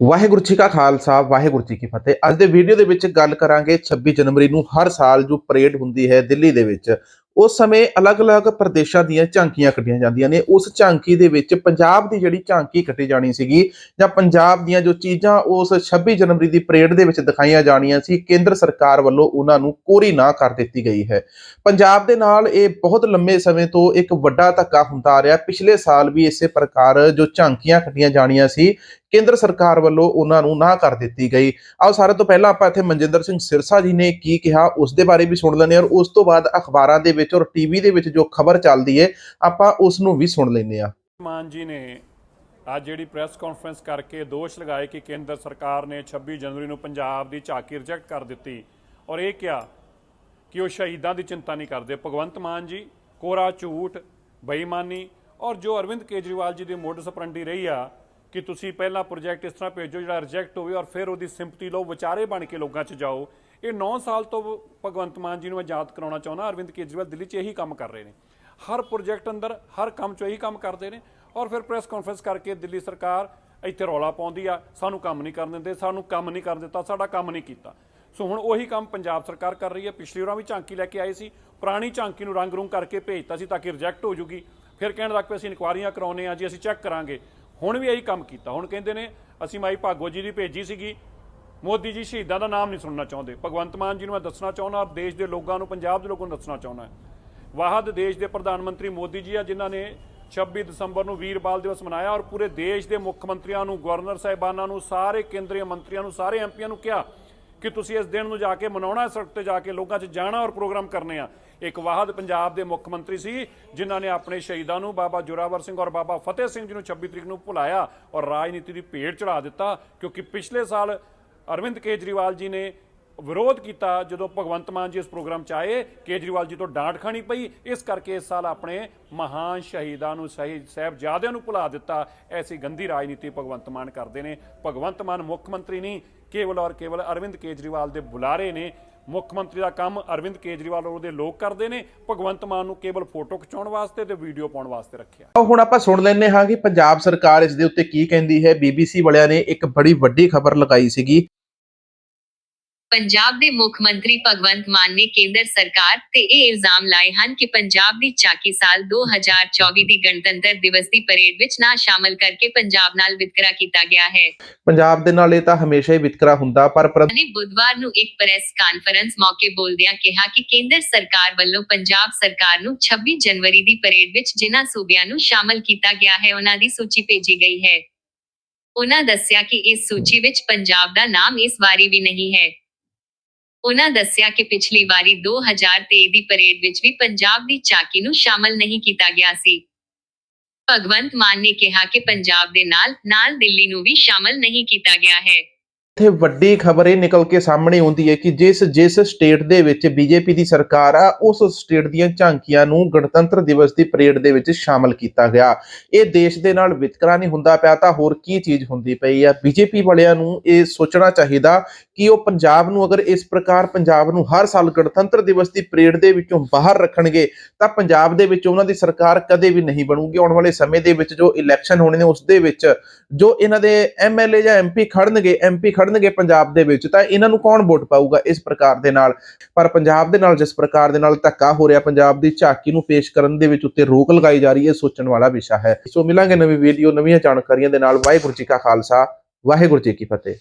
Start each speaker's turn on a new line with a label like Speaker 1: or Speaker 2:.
Speaker 1: ਵਾਹਿਗੁਰੂ ਜੀ ਕਾ ਖਾਲਸਾ, ਵਾਹਿਗੁਰੂ ਜੀ ਕੀ ਫਤਿਹ। ਅੱਜ ਦੇ ਵੀਡੀਓ ਦੇ ਵਿੱਚ ਗੱਲ ਕਰਾਂਗੇ 26 ਜਨਵਰੀ ਨੂੰ ਹਰ ਸਾਲ ਜੋ ਪਰੇਡ ਹੁੰਦੀ ਹੈ ਦਿੱਲੀ ਦੇ ਵਿੱਚ, ਉਸ ਸਮੇਂ ਅਲੱਗ-ਅਲੱਗ ਪ੍ਰਦੇਸ਼ਾਂ ਦੀਆਂ ਝਾਂਕੀਆਂ ਕੱਢੀਆਂ ਜਾਂਦੀਆਂ ਨੇ। ਉਸ ਝਾਂਕੀ ਦੇ ਵਿੱਚ ਪੰਜਾਬ ਦੀ ਜਿਹੜੀ ਝਾਂਕੀ ਕੱਢੀ ਜਾਣੀ ਸੀਗੀ, ਜਾਂ ਪੰਜਾਬ ਦੀਆਂ ਜੋ ਚੀਜ਼ਾਂ ਉਸ 26 ਜਨਵਰੀ ਦੀ ਪਰੇਡ ਦੇ ਵਿੱਚ ਦਿਖਾਈਆਂ ਜਾਣੀਆਂ ਸੀ, ਕੇਂਦਰ ਸਰਕਾਰ ਵੱਲੋਂ ਉਹਨਾਂ ਨੂੰ ਕੋਰੀ ਨਾ ਕਰ ਦਿੱਤੀ ਗਈ ਹੈ। ਪੰਜਾਬ ਦੇ ਨਾਲ ਇਹ ਬਹੁਤ ਲੰਮੇ ਸਮੇਂ ਤੋਂ ਇੱਕ ਵੱਡਾ ਧੱਕਾ ਹੁੰਦਾ ਆ ਰਿਹਾ। ਪਿਛਲੇ ਸਾਲ ਵੀ ਇਸੇ ਪ੍ਰਕਾਰ ਜੋ ਝਾਂਕੀਆਂ ਕੱਢੀਆਂ ਜਾਣੀਆਂ ਸੀ ਕੇਂਦਰ ਸਰਕਾਰ ਵੱਲੋਂ ਉਹਨਾਂ ਨੂੰ ਨਾ ਕਰ ਦਿੱਤੀ ਗਈ। ਆਓ ਸਾਰੇ ਤੋਂ ਪਹਿਲਾਂ ਆਪਾਂ ਇੱਥੇ ਮਨਜਿੰਦਰ ਸਿੰਘ ਸਿਰਸਾ ਜੀ ਨੇ ਕੀ ਕਿਹਾ ਉਸ ਦੇ ਬਾਰੇ ਵੀ ਸੁਣ ਲੈਂਦੇ ਹਾਂ ਔਰ ਉਸ ਤੋਂ ਬਾਅਦ ਅਖਬਾਰਾਂ ਦੇ ਵਿੱਚ ਔਰ ਟੀਵੀ ਦੇ ਵਿੱਚ ਜੋ ਖਬਰ ਚੱਲਦੀ ਹੈ ਆਪਾਂ ਉਸ ਨੂੰ ਵੀ ਸੁਣ ਲੈਂਦੇ ਹਾਂ।
Speaker 2: ਮਾਨ ਜੀ ਨੇ ਅੱਜ ਜਿਹੜੀ ਪ੍ਰੈਸ ਕਾਨਫਰੰਸ ਕਰਕੇ ਦੋਸ਼ ਲਗਾਏ ਕਿ ਕੇਂਦਰ ਸਰਕਾਰ ਨੇ 26 ਜਨਵਰੀ ਨੂੰ ਪੰਜਾਬ ਦੀ ਝਾਕੀ ਰਿਜੈਕਟ ਕਰ ਦਿੱਤੀ ਔਰ ਇਹ ਕਿਹਾ ਕਿ ਉਹ ਸ਼ਹੀਦਾਂ ਦੀ ਚਿੰਤਾ ਨਹੀਂ ਕਰਦੇ। ਭਗਵੰਤ ਮਾਨ ਜੀ, ਕੋਰਾ ਝੂਠ, ਬੇਈਮਾਨੀ ਔਰ ਜੋ ਅਰਵਿੰਦ ਕੇਜਰੀਵਾਲ ਜੀ ਦੀ ਮੋਡਸ ਅਪਰੰਡੀ ਰਹੀ ਆ ਕਿ ਤੁਸੀਂ ਪਹਿਲਾਂ ਪ੍ਰੋਜੈਕਟ ਇਸ ਤਰ੍ਹਾਂ ਭੇਜੋ ਜਿਹੜਾ ਰਿਜੈਕਟ ਹੋਵੇ ਔਰ ਫਿਰ ਉਹਦੀ ਸਿੰਪਥੀ ਲਓ, ਵਿਚਾਰੇ ਬਣ ਕੇ ਲੋਕਾਂ 'ਚ ਜਾਓ। ਇਹ 9 ਸਾਲ ਤੋਂ ਭਗਵੰਤ ਮਾਨ ਜੀ ਨੂੰ ਮੈਂ ਯਾਦ ਕਰਾਉਣਾ ਚਾਹੁੰਦਾ, ਅਰਵਿੰਦ ਕੇਜਰੀਵਾਲ ਦਿੱਲੀ 'ਚ ਇਹੀ ਕੰਮ ਕਰ ਰਹੇ ਨੇ। ਹਰ ਪ੍ਰੋਜੈਕਟ ਅੰਦਰ, ਹਰ ਕੰਮ 'ਚ ਇਹੀ ਕੰਮ ਕਰਦੇ ਨੇ ਔਰ ਫਿਰ ਪ੍ਰੈਸ ਕਾਨਫਰੰਸ ਕਰਕੇ ਦਿੱਲੀ ਸਰਕਾਰ ਇੱਥੇ ਰੌਲਾ ਪਾਉਂਦੀ ਆ, ਸਾਨੂੰ ਕੰਮ ਨਹੀਂ ਕਰਨ ਦਿੰਦੇ, ਸਾਨੂੰ ਕੰਮ ਨਹੀਂ ਕਰਨ ਦਿੱਤਾ, ਸਾਡਾ ਕੰਮ ਨਹੀਂ ਕੀਤਾ। ਸੋ ਹੁਣ ਉਹੀ ਕੰਮ ਪੰਜਾਬ ਸਰਕਾਰ ਕਰ ਰਹੀ ਹੈ। ਪਿਛਲੀ ਵਾਰਾਂ ਵੀ ਝਾਂਕੀ ਲੈ ਕੇ ਆਏ ਸੀ, ਪੁਰਾਣੀ ਝਾਂਕੀ ਨੂੰ ਰੰਗ ਰੂੰਗ ਕਰਕੇ ਭੇਜਤਾ ਸੀ ਤਾਂ ਕਿ ਰਿਜੈਕਟ ਹੋ ਜੂਗੀ। ਫਿਰ ਕਹਿਣ ਲੱਗ ਪਏ ਅਸੀਂ ਇਨਕੁਆਰੀਆਂ ਕਰਾਉਨੇ ਆ ਜੀ, ਅਸੀਂ ਚੈੱਕ ਕਰਾਂਗੇ। ਹੁਣ ਵੀ ਇਹੀ ਕੰਮ ਕੀਤਾ। ਹੁਣ ਕਹਿੰਦੇ ਨੇ, ਅਸੀਂ ਮਾਈ ਭਾਗੋ ਜੀ ਦੀ ਭੇਜੀ ਸੀਗੀ। ਮੋਦੀ ਜੀ ਸ਼ਹੀਦਾਂ ਦਾ ਨਾਮ ਨਹੀਂ ਸੁਣਨਾ ਚਾਹੁੰਦੇ। ਭਗਵੰਤ ਮਾਨ ਜੀ ਨੂੰ ਮੈਂ ਦੱਸਣਾ ਚਾਹੁੰਦਾ ਔਰ ਦੇਸ਼ ਦੇ ਲੋਕਾਂ ਨੂੰ, ਪੰਜਾਬ ਦੇ ਲੋਕਾਂ ਨੂੰ ਦੱਸਣਾ ਚਾਹੁੰਦਾ। ਵਾਹਦ ਦੇਸ਼ ਦੇ ਪ੍ਰਧਾਨ ਮੰਤਰੀ ਮੋਦੀ ਜੀ ਆ, ਜਿਨ੍ਹਾਂ ਨੇ 26 ਦਸੰਬਰ ਨੂੰ ਵੀਰ ਬਾਲ ਦਿਵਸ ਮਨਾਇਆ ਔਰ ਪੂਰੇ ਦੇਸ਼ ਦੇ ਮੁੱਖ ਮੰਤਰੀਆਂ ਨੂੰ, ਗਵਰਨਰ ਸਾਹਿਬਾਨਾਂ ਨੂੰ, ਸਾਰੇ ਕੇਂਦਰੀ ਮੰਤਰੀਆਂ ਨੂੰ, ਸਾਰੇ ਐਮਪੀਆਂ ਨੂੰ ਕਿਹਾ ਕਿ ਤੁਸੀਂ ਇਸ ਦਿਨ ਨੂੰ ਜਾ ਕੇ ਮਨਾਉਣਾ ਸੜਕ ਤੇ ਜਾ ਕੇ ਲੋਕਾਂ 'ਚ ਜਾਣਾ ਔਰ ਪ੍ਰੋਗਰਾਮ ਕਰਨੇ ਆ। ਇੱਕ ਵਾਹਦ ਪੰਜਾਬ ਦੇ ਮੁੱਖ ਮੰਤਰੀ ਸੀ, ਜਿਨ੍ਹਾਂ ਨੇ ਆਪਣੇ ਸ਼ਹੀਦਾਂ ਨੂੰ ਬਾਬਾ ਜੋਰਾਵਰ ਸਿੰਘ ਔਰ ਬਾਬਾ ਫਤਿਹ ਸਿੰਘ ਜੀ ਨੂੰ 26 ਤਰੀਕ ਨੂੰ ਭੁਲਾਇਆ ਔਰ ਰਾਜਨੀਤੀ ਦੀ ਭੇਟ ਚੜਾ ਦਿੱਤਾ, ਕਿਉਂਕਿ ਪਿਛਲੇ ਸਾਲ ਅਰਵਿੰਦ ਕੇਜਰੀਵਾਲ ਜੀ ਨੇ ਵਿਰੋਧ ਕੀਤਾ ਜਦੋਂ ਭਗਵੰਤ ਮਾਨ ਜੀ ਇਸ ਪ੍ਰੋਗਰਾਮ 'ਚ ਆਏ, ਕੇਜਰੀਵਾਲ ਜੀ ਤੋਂ ਡਾਂਟ ਖਾਣੀ ਪਈ, ਇਸ ਕਰਕੇ ਇਸ ਸਾਲ ਆਪਣੇ ਮਹਾਨ ਸ਼ਹੀਦਾਂ ਨੂੰ ਸ਼ਹੀਦ ਸਾਹਿਬਜ਼ਾਦਿਆਂ ਨੂੰ ਭੁਲਾ ਦਿੱਤਾ। ਐਸੀ ਗੰਦੀ ਰਾਜਨੀਤੀ ਭਗਵੰਤ ਮਾਨ ਕਰਦੇ ਨੇ। ਭਗਵੰਤ ਮਾਨ ਮੁੱਖ ਮੰਤਰੀ ਨਹੀਂ, ਕੇਵਲ ਔਰ ਕੇਵਲ ਅਰਵਿੰਦ ਕੇਜਰੀਵਾਲ ਦੇ ਬੁਲਾਰੇ ਨੇ। ਮੁੱਖ ਮੰਤਰੀ ਦਾ ਕੰਮ ਅਰਵਿੰਦ ਕੇਜਰੀਵਾਲ ਔਰ ਉਹਦੇ ਲੋਕ ਕਰਦੇ ਨੇ। ਭਗਵੰਤ ਮਾਨ ਨੂੰ ਕੇਵਲ ਫੋਟੋ ਖਿਚਾਉਣ ਵਾਸਤੇ ਤੇ ਵੀਡੀਓ ਪਾਉਣ ਵਾਸਤੇ ਰੱਖਿਆ।
Speaker 1: ਹੁਣ ਆਪਾਂ ਸੁਣ ਲੈਂਦੇ ਹਾਂ ਕਿ ਪੰਜਾਬ ਸਰਕਾਰ ਇਸ ਦੇ ਉੱਤੇ ਕੀ ਕਹਿੰਦੀ ਹੈ। ਬੀਬੀਸੀ ਵਾਲਿਆਂ ਨੇ ਇੱਕ ਬੜੀ ਵੱਡੀ ਖਬਰ ਲਗਾਈ ਸੀਗੀ।
Speaker 3: ਪੰਜਾਬ ਦੇ ਮੁੱਖ ਮੰਤਰੀ ਭਗਵੰਤ ਮਾਨ ਨੇ ਕੇਂਦਰ ਸਰਕਾਰ ਤੇ ਇਹ ਇਲਜ਼ਾਮ ਲਾਏ ਹਨ ਕਿ ਪੰਜਾਬ ਦੀ ਚਾਕੀ ਸਾਲ 2024 ਦੀ ਗਣਤੰਤਰ ਦਿਵਸ ਦੀ ਪਰੇਡ ਵਿੱਚ ਨਾ ਸ਼ਾਮਲ ਕਰਕੇ ਪੰਜਾਬ ਨਾਲ ਵਿਤਕਰਾ ਕੀਤਾ ਗਿਆ ਹੈ।
Speaker 1: ਪੰਜਾਬ ਦੇ ਨਾਲ ਇਹ ਤਾਂ ਹਮੇਸ਼ਾ ਹੀ ਵਿਤਕਰਾ ਹੁੰਦਾ ਪਰ
Speaker 3: ਨੇ ਬੁੱਧਵਾਰ ਨੂੰ ਇੱਕ ਪ੍ਰੈਸ ਕਾਨਫਰੰਸ ਮੌਕੇ ਬੋਲਦਿਆਂ ਕਿਹਾ ਕਿ ਕੇਂਦਰ ਸਰਕਾਰ ਵੱਲੋਂ ਪੰਜਾਬ ਸਰਕਾਰ ਨੂੰ 26 ਜਨਵਰੀ ਦੀ ਪਰੇਡ ਵਿੱਚ ਜਿਨ੍ਹਾਂ ਸੂਬਿਆਂ ਨੂੰ ਸ਼ਾਮਲ ਕੀਤਾ ਗਿਆ ਹੈ ਉਹਨਾਂ ਦੀ ਸੂਚੀ ਭੇਜੀ ਗਈ ਹੈ। ਉਹਨਾਂ ਦੱਸਿਆ ਕਿ ਇਸ ਸੂਚੀ ਵਿੱਚ ਪੰਜਾਬ ਦਾ ਨਾਮ ਇਸ ਵਾਰੀ ਵੀ ਨਹੀਂ ਹੈ। ਉਹਨਾਂ ਦੱਸਿਆ ਕਿ ਪਿਛਲੀ ਵਾਰੀ 2023 ਦੀ ਪਰੇਡ ਵਿੱਚ ਵੀ ਪੰਜਾਬ ਦੀ ਚਾਕੀ ਨੂੰ ਸ਼ਾਮਲ ਨਹੀਂ ਕੀਤਾ ਗਿਆ ਸੀ। ਭਗਵੰਤ ਮਾਨ ਨੇ ਕਿਹਾ ਕਿ ਪੰਜਾਬ ਦੇ ਨਾਲ ਨਾਲ ਦਿੱਲੀ ਨੂੰ ਵੀ ਸ਼ਾਮਲ ਨਹੀਂ ਕੀਤਾ ਗਿਆ ਹੈ।
Speaker 1: ਇੱਥੇ ਵੱਡੀ ਖਬਰ ਇਹ ਨਿਕਲ ਕੇ ਸਾਹਮਣੇ ਆਉਂਦੀ ਹੈ ਕਿ ਜਿਸ ਜਿਸ ਸਟੇਟ ਦੇ ਵਿੱਚ ਬੀਜੇਪੀ ਦੀ ਸਰਕਾਰ ਆ, ਉਸ ਸਟੇਟ ਦੀਆਂ ਝਾਂਕੀਆਂ ਨੂੰ ਗਣਤੰਤਰ ਦਿਵਸ ਦੀ ਪਰੇਡ ਦੇ ਵਿੱਚ ਸ਼ਾਮਲ ਕੀਤਾ ਗਿਆ। ਇਹ ਦੇਸ਼ ਦੇ ਨਾਲ ਵਿਤਕਰਾ ਨਹੀਂ ਹੁੰਦਾ ਪਿਆ ਤਾਂ ਹੋਰ ਕੀ ਚੀਜ਼ ਹੁੰਦੀ ਪਈ ਆ? ਬੀਜੇਪੀ ਵਾਲਿਆਂ ਨੂੰ ਇਹ ਸੋਚਣਾ ਚਾਹੀਦਾ ਕਿ ਉਹ ਪੰਜਾਬ ਨੂੰ ਅਗਰ ਇਸ ਪ੍ਰਕਾਰ ਪੰਜਾਬ ਨੂੰ ਹਰ ਸਾਲ ਗਣਤੰਤਰ ਦਿਵਸ ਦੀ ਪਰੇਡ ਦੇ ਵਿੱਚੋਂ ਬਾਹਰ ਰੱਖਣਗੇ, ਤਾਂ ਪੰਜਾਬ ਦੇ ਵਿੱਚ ਉਹਨਾਂ ਦੀ ਸਰਕਾਰ ਕਦੇ ਵੀ ਨਹੀਂ ਬਣੂਗੀ। ਆਉਣ ਵਾਲੇ ਸਮੇਂ ਦੇ ਵਿੱਚ ਜੋ ਇਲੈਕਸ਼ਨ ਹੋਣੇ ਨੇ, ਉਸ ਦੇ ਵਿੱਚ ਜੋ ਇਹਨਾਂ ਦੇ ਐਮਐਲਏ ਜਾਂ ਐਮਪੀ ਖੜਨਗੇ ਐਮਪੀ ਖੜਨਗੇ ਪੰਜਾਬ ਦੇ ਵਿੱਚ, ਤਾਂ ਇਹਨਾਂ ਨੂੰ ਕੌਣ ਵੋਟ ਪਾਊਗਾ ਇਸ ਪ੍ਰਕਾਰ ਦੇ ਨਾਲ? ਪਰ ਪੰਜਾਬ ਦੇ ਨਾਲ ਜਿਸ ਪ੍ਰਕਾਰ ਦੇ ਨਾਲ ਧੱਕਾ ਹੋ ਰਿਹਾ, ਪੰਜਾਬ ਦੀ ਝਾਕੀ ਨੂੰ ਪੇਸ਼ ਕਰਨ ਦੇ ਵਿੱਚ ਉੱਤੇ ਰੋਕ ਲਗਾਈ ਜਾ ਰਹੀ ਹੈ ਸੋਚਣ ਵਾਲਾ ਵਿਸ਼ਾ ਹੈ। ਸੋ ਮਿਲਾਂਗੇ ਨਵੀਂ ਵੀਡੀਓ ਨਵੀਆਂ ਜਾਣਕਾਰੀਆਂ ਦੇ ਨਾਲ। ਵਾਹਿਗੁਰੂ ਜੀ ਕਾ ਖਾਲਸਾ, ਵਾਹਿਗੁਰੂ ਜੀ ਕੀ ਫਤਿਹ।